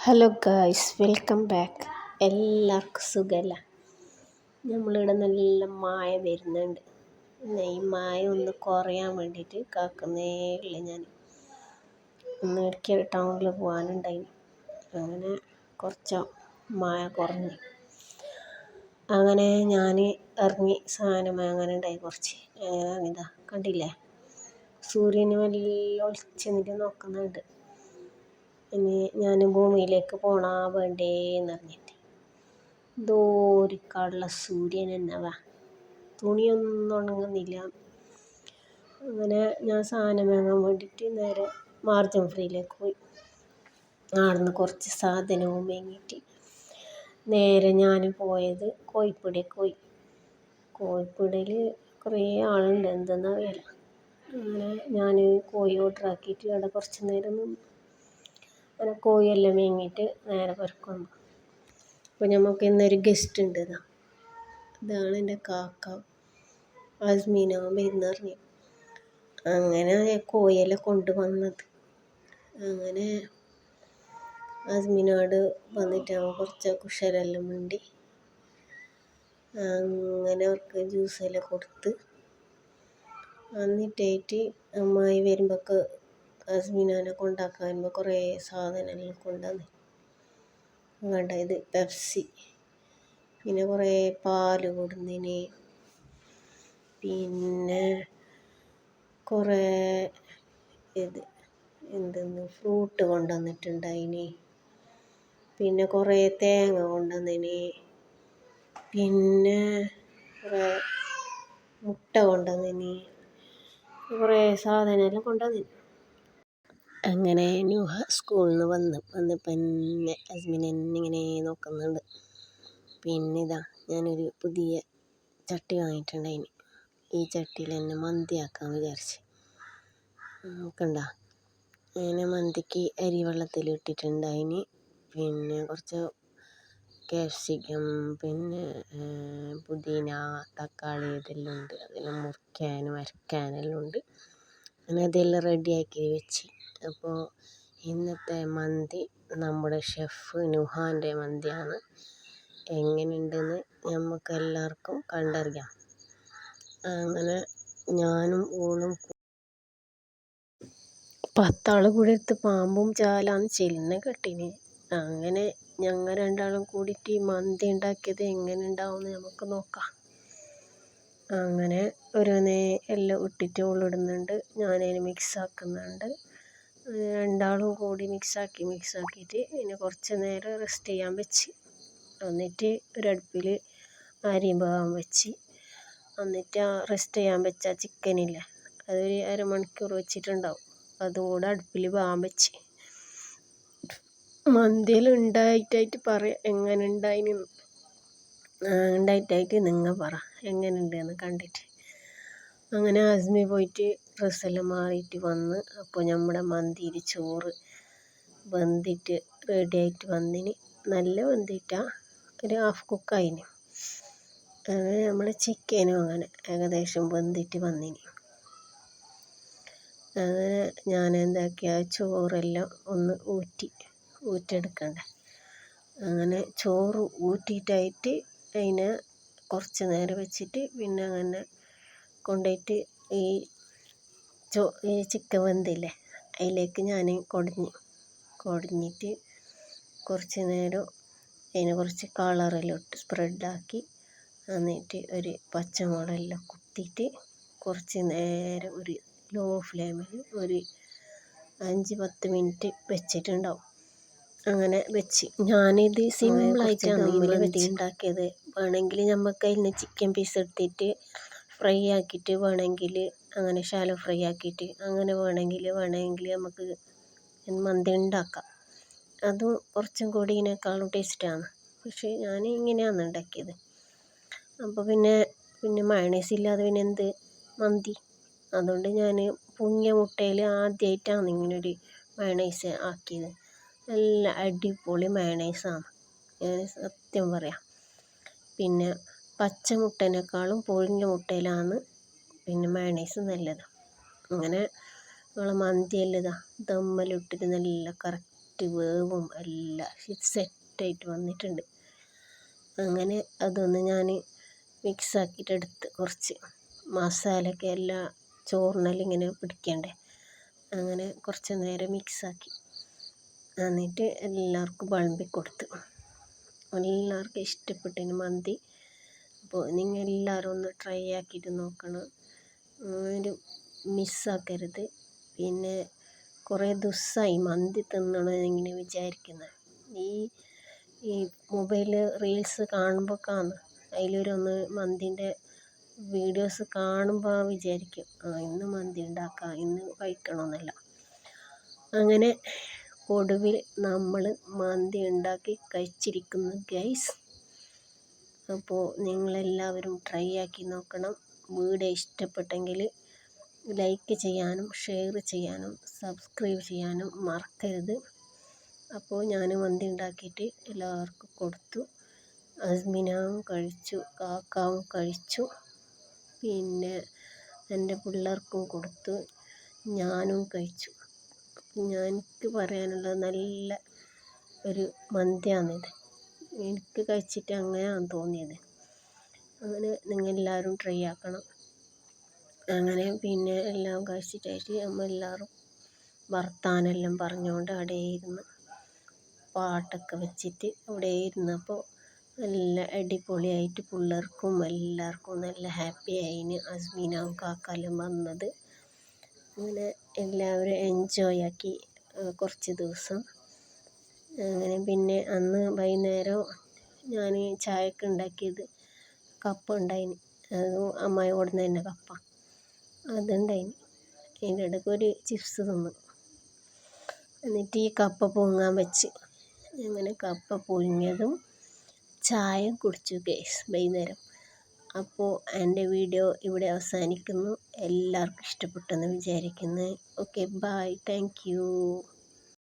Hello guys welcome back എല്ലാവർക്കും സുഖമല്ല നമ്മളിവിടെ നല്ല മായ വരുന്നുണ്ട്. ഈ മായ ഒന്ന് കുറയാൻ വേണ്ടിയിട്ട് കാക്കുന്നേ ഇല്ല ഞാൻ. ഒന്ന് ഇടയ്ക്ക് ടൗണിൽ പോകാനുണ്ടായി അങ്ങനെ കുറച്ച് മായ കുറഞ്ഞു. അങ്ങനെ ഞാൻ ഇറങ്ങി സാധനം അങ്ങനെ ഉണ്ടായി കുറച്ച് ഇതാ കണ്ടില്ലേ? സൂര്യന് നല്ല ഒളിച്ചു നിന്നിട്ട് നോക്കുന്നുണ്ട്. ഇനി ഞാൻ ഭൂമിയിലേക്ക് പോണാ വേണ്ടേന്ന് പറഞ്ഞിട്ട് ദൂരിക്കാടുള്ള സൂര്യൻ എന്നവാ തുണിയൊന്നും ഉണങ്ങുന്നില്ല. അങ്ങനെ ഞാൻ സാധനം വാങ്ങാൻ വേണ്ടിയിട്ട് നേരെ മാർജിൻ ഫ്രീയിലേക്ക് പോയി. അവിടുന്ന് കുറച്ച് സാധനവും വാങ്ങിയിട്ട് നേരെ ഞാൻ പോയത് കോഴിപ്പീടിയക്ക് പോയി. കോഴിപ്പുടയിൽ കുറേ ആളുണ്ട്. എന്തെന്നറിയില്ല. അങ്ങനെ ഞാൻ കോഴി ഓർഡർ ആക്കിയിട്ട് അവിടെ കുറച്ച് നേരം നിന്നു. അങ്ങനെ കോഴിയെല്ലാം വാങ്ങിയിട്ട് നേരെ പെറുക്കും അപ്പോൾ നമുക്ക് ഇന്നൊരു ഗസ്റ്റ് ഉണ്ട് ഇതാ ഇതാണ് എന്റെ കാക്ക. അസ്മീന വരുന്ന പറഞ്ഞു അങ്ങനെ കോഴിയെല്ലാം കൊണ്ടുവന്നത്. അങ്ങനെ അസ്മീനോട് വന്നിട്ട് അവൻ കുറച്ച് കുഷരെല്ലാം മിണ്ടി. അങ്ങനെ അവർക്ക് ജ്യൂസെല്ലാം കൊടുത്ത്. എന്നിട്ടായിട്ട് അമ്മായി വരുമ്പോഴേക്ക് അസ്മിനാനെ കൊണ്ടാക്കാൻ കുറേ സാധനങ്ങൾ കൊണ്ടുവന്ന്. വേണ്ട ഇത് പെപ്സി. പിന്നെ കുറേ പാൽ കൊടുന്നതിന് പിന്നെ കുറേ ഇത് എന്തെന്ന് ഫ്രൂട്ട് കൊണ്ടുവന്നിട്ടുണ്ടായിന്. പിന്നെ കുറേ തേങ്ങ കൊണ്ടുവന്നതിന് പിന്നെ കുറേ മുട്ട കൊണ്ടുവന്നതിന് കുറേ സാധനമെല്ലാം കൊണ്ടുവന്നിന്. അങ്ങനെ ന്യൂ സ്കൂളിൽ നിന്ന് വന്ന് വന്നപ്പോൾ എന്നെ ഹസ്ബൻഡ് എന്നെ ഇങ്ങനെ നോക്കുന്നുണ്ട്. പിന്നെ ഇതാ ഞാനൊരു പുതിയ ചട്ടി വാങ്ങിയിട്ടുണ്ടായിന്. ഈ ചട്ടിയിൽ എന്നെ മന്തിയാക്കാൻ വിചാരിച്ച്. നോക്കണ്ട അങ്ങനെ മന്തിക്ക് അരി വെള്ളത്തിൽ ഇട്ടിട്ടുണ്ടായിന്. പിന്നെ കുറച്ച് ക്യാപ്സിക്കം പിന്നെ പുതിന തക്കാളി ഇതെല്ലാം ഉണ്ട്. അതെല്ലാം മുറിക്കാനും അരക്കാനെല്ലാം ഉണ്ട്. അങ്ങനെ അതെല്ലാം റെഡിയാക്കി വെച്ച്. അപ്പോൾ ഇന്നത്തെ മന്തി നമ്മുടെ ഷെഫ് നുഹാന്റെ മന്തിയാണ്. എങ്ങനെയുണ്ടെന്ന് നമുക്ക് എല്ലാവർക്കും കണ്ടറിയാം. അങ്ങനെ ഞാനും ഓളും പത്താൾ കൂടി എടുത്ത് പാമ്പും ചാലാന്ന് ചെല്ലുന്ന കെട്ടിന്. അങ്ങനെ ഞങ്ങൾ രണ്ടാളും കൂടിയിട്ട് ഈ മന്തി ഉണ്ടാക്കിയത് എങ്ങനെ ഉണ്ടാവുമെന്ന് നമുക്ക് നോക്കാം. അങ്ങനെ ഓരോന്നേ എല്ലാം ഇട്ടിട്ട് ഓളിടുന്നുണ്ട് ഞാനതിന് മിക്സ് ആക്കുന്നുണ്ട്. രണ്ടാളും കൂടി മിക്സാക്കി മിക്സാക്കിയിട്ട് പിന്നെ കുറച്ച് നേരം റെസ്റ്റ് ചെയ്യാൻ വെച്ച്. എന്നിട്ട് ഒരടുപ്പിൽ അരിയും വേവാൻ വെച്ച്. എന്നിട്ട് ആ റെസ്റ്റ് ചെയ്യാൻ വെച്ച ചിക്കനില്ലേ അതൊരു അരമണിക്കൂർ വെച്ചിട്ടുണ്ടാവും. അതും കൂടെ അടുപ്പിൽ പാകാൻ വെച്ച്. മന്തിയിൽ ഉണ്ടായിട്ടായിട്ട് പറയാം എങ്ങനെ ഉണ്ടായിന്. ഉണ്ടായിട്ടായിട്ട് നിങ്ങൾ പറ എങ്ങനെ ഉണ്ടെന്ന് കണ്ടിട്ട്. അങ്ങനെ ആസ്മി പോയിട്ട് ഡ്രസ്സെല്ലാം മാറിയിട്ട് വന്ന് അപ്പോൾ നമ്മുടെ മന്തിയിൽ ചോറ് വെന്തിട്ട് റെഡിയായിട്ട് വന്നിന്. നല്ല വെന്തിട്ടാണ് ഒരു ഹാഫ് കുക്കായിന് അങ്ങനെ നമ്മൾ ചിക്കനും അങ്ങനെ ഏകദേശം വെന്തിട്ട് വന്നിന്. അങ്ങനെ ഞാൻ എന്താക്കി ആ ചോറെല്ലാം ഒന്ന് ഊറ്റി ഊറ്റെടുക്കണ്ട അങ്ങനെ ചോറ് ഊറ്റിയിട്ടായിട്ട് അതിനെ കുറച്ച് നേരം വെച്ചിട്ട് പിന്നെ അങ്ങനെ കൊണ്ടുപോയിട്ട് ഈ ചോ ഈ ചിക്കൻ വെന്തില്ലേ അതിലേക്ക് ഞാൻ കൊടിഞ്ഞ് കൊടിഞ്ഞിട്ട് കുറച്ച് നേരം അതിന് കുറച്ച് കളറെല്ലാം ഇട്ട് സ്പ്രെഡാക്കി എന്നിട്ട് ഒരു പച്ചമുളകെല്ലാം കുത്തിയിട്ട് കുറച്ച് നേരം ഒരു ലോ ഫ്ലെയിമിൽ ഒരു അഞ്ച് പത്ത് മിനിറ്റ് വെച്ചിട്ടുണ്ടാവും. അങ്ങനെ വെച്ച്. ഞാനിത് സിമ്പിളായിട്ടാണ് മന്തി ഉണ്ടാക്കിയത് വേണമെങ്കിൽ നമുക്ക് അതിൽ നിന്ന് ചിക്കൻ പീസ് എടുത്തിട്ട് ഫ്രൈ ആക്കിയിട്ട് വേണമെങ്കിൽ അങ്ങനെ ഷാലോ ഫ്രൈ ആക്കിയിട്ട് അങ്ങനെ വേണമെങ്കിൽ വേണമെങ്കിൽ നമുക്ക് മന്തി ഉണ്ടാക്കാം. അതും കുറച്ചും കൂടി ഇതിനേക്കാളും ടേസ്റ്റാണ് പക്ഷേ ഞാൻ ഇങ്ങനെയാണ് ഉണ്ടാക്കിയത്. അപ്പോൾ പിന്നെ പിന്നെ മയണൈസ് ഇല്ലാതെ പിന്നെ എന്ത്? മന്തി. അതുകൊണ്ട് ഞാൻ പുങ്ങിയ മുട്ടയിൽ ആദ്യമായിട്ടാണ് ഇങ്ങനൊരു മയണൈസ് ആക്കിയത്. നല്ല അടിപൊളി മയണൈസാണ് ഞാൻ സത്യം പറയാം. പിന്നെ പച്ച മുട്ടേനേക്കാളും പുഴുങ്ങിയ മുട്ടയിലാണ് പിന്നെ മയണൈസ് നല്ലത്. അങ്ങനെ നമ്മളെ മന്തിയെല്ലാം ഇതാ ദമ്മലിട്ടിട്ട് നല്ല കറക്റ്റ് വേവും എല്ലാം സെറ്റായിട്ട് വന്നിട്ടുണ്ട്. അങ്ങനെ അതൊന്ന് ഞാൻ മിക്സ് ആക്കിയിട്ട് എടുത്ത് കുറച്ച് മസാലയൊക്കെ എല്ലാം ചോറിനെല്ലാം ഇങ്ങനെ പിടിക്കണ്ടേ? അങ്ങനെ കുറച്ച് നേരം മിക്സാക്കി എന്നിട്ട് എല്ലാവർക്കും വിളമ്പി കൊടുത്തു. എല്ലാവർക്കും ഇഷ്ടപ്പെട്ടിന് മന്തി. അപ്പോൾ നിങ്ങൾ എല്ലാവരും ഒന്ന് ട്രൈ ആക്കിയിട്ട് നോക്കണം. ഒരു മിസ്സാക്കരുത്. പിന്നെ കുറേ ദിവസമായി മന്തി തിന്നണമെന്നിങ്ങനെ വിചാരിക്കുന്നത് ഈ ഈ മൊബൈൽ റീൽസ് കാണുമ്പോൾ കാണും അതിലൊരൊന്ന് മന്തിന്റെ വീഡിയോസ് കാണുമ്പോൾ വിചാരിക്കും. ആ ഇന്ന് മന്തി ഉണ്ടാക്കാം ഇന്ന് കഴിക്കണമെന്നല്ല അങ്ങനെ ഒടുവിൽ നമ്മൾ മന്തി ഉണ്ടാക്കി കഴിച്ചിരിക്കുന്നു ഗൈസ്. അപ്പോൾ നിങ്ങളെല്ലാവരും ട്രൈ ആക്കി നോക്കണം. വീഡിയോ ഇഷ്ടപ്പെട്ടെങ്കിൽ ലൈക്ക് ചെയ്യാനും ഷെയർ ചെയ്യാനും സബ്സ്ക്രൈബ് ചെയ്യാനും മറക്കരുത്. അപ്പോൾ ഞാൻ മന്തി ഉണ്ടാക്കിയിട്ട് എല്ലാവർക്കും കൊടുത്തു. അസ്മിനാവും കഴിച്ചു കാക്കാവും കഴിച്ചു. പിന്നെ എന്റെ പിള്ളേർക്കും കൊടുത്തു. ഞാനും കഴിച്ചു. ഞാൻ എനിക്ക് പറയാനുള്ളത് നല്ല ഒരു മന്തിയാണിത്. എനിക്ക് കഴിച്ചിട്ട് അങ്ങനെയാണ് തോന്നിയത്. അങ്ങനെ നിങ്ങൾ എല്ലാവരും ട്രൈ ആക്കണം. അങ്ങനെ പിന്നെ എല്ലാം കഴിച്ചിട്ടായിട്ട് നമ്മൾ എല്ലാവരും വർത്താനെല്ലാം പറഞ്ഞുകൊണ്ട് അവിടെ ഇരുന്ന് പാട്ടൊക്കെ വെച്ചിട്ട് അവിടെ ഇരുന്നപ്പോൾ നല്ല അടിപൊളിയായിട്ട് പിള്ളേർക്കും എല്ലാവർക്കും നല്ല ഹാപ്പി ആയിന് അസ്മീനാവും കാക്കാലും വന്നത്. അങ്ങനെ എല്ലാവരും എൻജോയ് ആക്കി കുറച്ച് ദിവസം. അങ്ങനെ പിന്നെ അന്ന് വൈകുന്നേരം ഞാൻ ചായക്ക് ഉണ്ടാക്കിയത് കപ്പ ഉണ്ടായിന്. അത് അമ്മായി കൊടുന്ന തന്നെ കപ്പ. അതുണ്ടായിന്. അതിന്റെ ഇടയ്ക്ക് ഒരു ചിപ്സ് തിന്നു. എന്നിട്ട് ഈ കപ്പ പൊങ്ങാൻ വെച്ച്. അങ്ങനെ കപ്പ പുഴുങ്ങിയതും ചായ കുടിച്ചു കേസ് വൈകുന്നേരം അപ്പോൾ എന്റെ വീഡിയോ ഇവിടെ അവസാനിക്കുന്നു. എല്ലാവർക്കും ഇഷ്ടപ്പെട്ടെന്ന് വിചാരിക്കുന്നു. Okay bye thank you